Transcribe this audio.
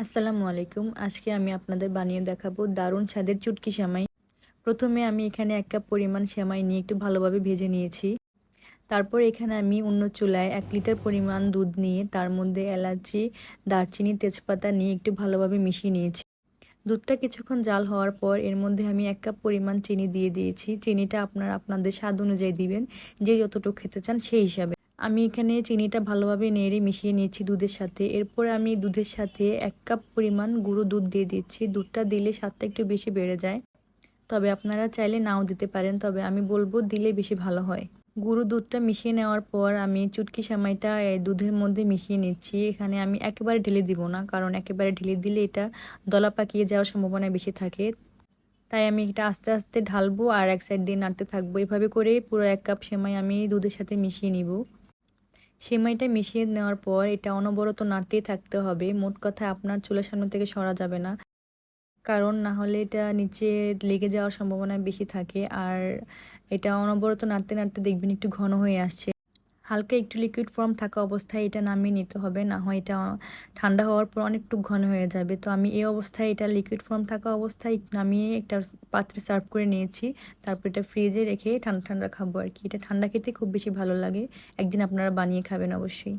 আসসালামু আলাইকুম। আজকে আমি আপনাদের বানিয়ে দেখাবো দারুণ স্বাদের চুটকি সেমাই। প্রথমে আমি এখানে এক কাপ পরিমাণ সেমাই নিয়ে একটু ভালোভাবে ভেজে নিয়েছি। তারপর এখানে আমি অন্য চুলায় এক লিটার পরিমাণ দুধ নিয়ে তার মধ্যে এলাচি, দারচিনি, তেজপাতা নিয়ে একটু ভালোভাবে মিশিয়ে নিয়েছি। দুধটা কিছুক্ষণ জাল হওয়ার পর এর মধ্যে আমি এক কাপ পরিমাণ চিনি দিয়ে দিয়েছি। চিনিটা আপনারা আপনাদের স্বাদ অনুযায়ী দিবেন। যে যতটুকু খেতে চান সেই হিসাবে। আমি এখানে চিনিটা ভালোভাবে নেড়ে মিশিয়ে নিয়েছি দুধের সাথে। এরপর আমি দুধের সাথে এক কাপ পরিমাণ গুঁড়ো দুধ দিয়ে দিচ্ছি। দুধটা দিলে স্বাদটা একটু বেশি বেড়ে যায়। তবে আপনারা চাইলে নাও দিতে পারেন, তবে আমি বলব দিলে বেশি ভালো হয়। গুঁড়ো দুধটা মিশিয়ে নেওয়ার পর আমি চুটকি সেমাইটা দুধের মধ্যে মিশিয়ে নিচ্ছি। এখানে আমি একেবারে ঢেলে দিব না, কারণ একেবারে ঢেলে দিলে এটা দলা পাকিয়ে যাওয়ার সম্ভাবনা বেশি থাকে। তাই আমি এটা আস্তে আস্তে ঢালবো আর এক সাইড দিয়ে নাড়তে থাকব। এভাবে করে পুরো এক কাপ সেমাই আমি দুধের সাথে মিশিয়ে নিব। সেমাইটা মিশিয়ে নেওয়ার পর এটা অনবরত নাড়তেই থাকতে হবে। মোট কথা আপনার চুলের সামনে থেকে সরা যাবে না। কারণ না হলে এটা নিচে লেগে যাওয়ার সম্ভাবনা বেশি থাকে। আর এটা অনবরত নাড়তে নাড়তে দেখবেন একটু ঘন হয়ে আসছে। হালকা একটু লিকুইড ফর্ম থাকা অবস্থায় এটা নামিয়ে নিতে হবে। না হয় এটা ঠান্ডা হওয়ার পর অনেকটু ঘন হয়ে যাবে। তো আমি এই অবস্থায় এটা লিকুইড ফর্ম থাকা অবস্থায় নামিয়ে একটা পাত্রে সার্ভ করে নিয়েছি। তারপর এটা ফ্রিজে রেখে ঠান্ডা ঠান্ডা খাব আর কি। এটা ঠান্ডা খেতে খুব বেশি ভালো লাগে। একদিন আপনারা বানিয়ে খাবেন অবশ্যই।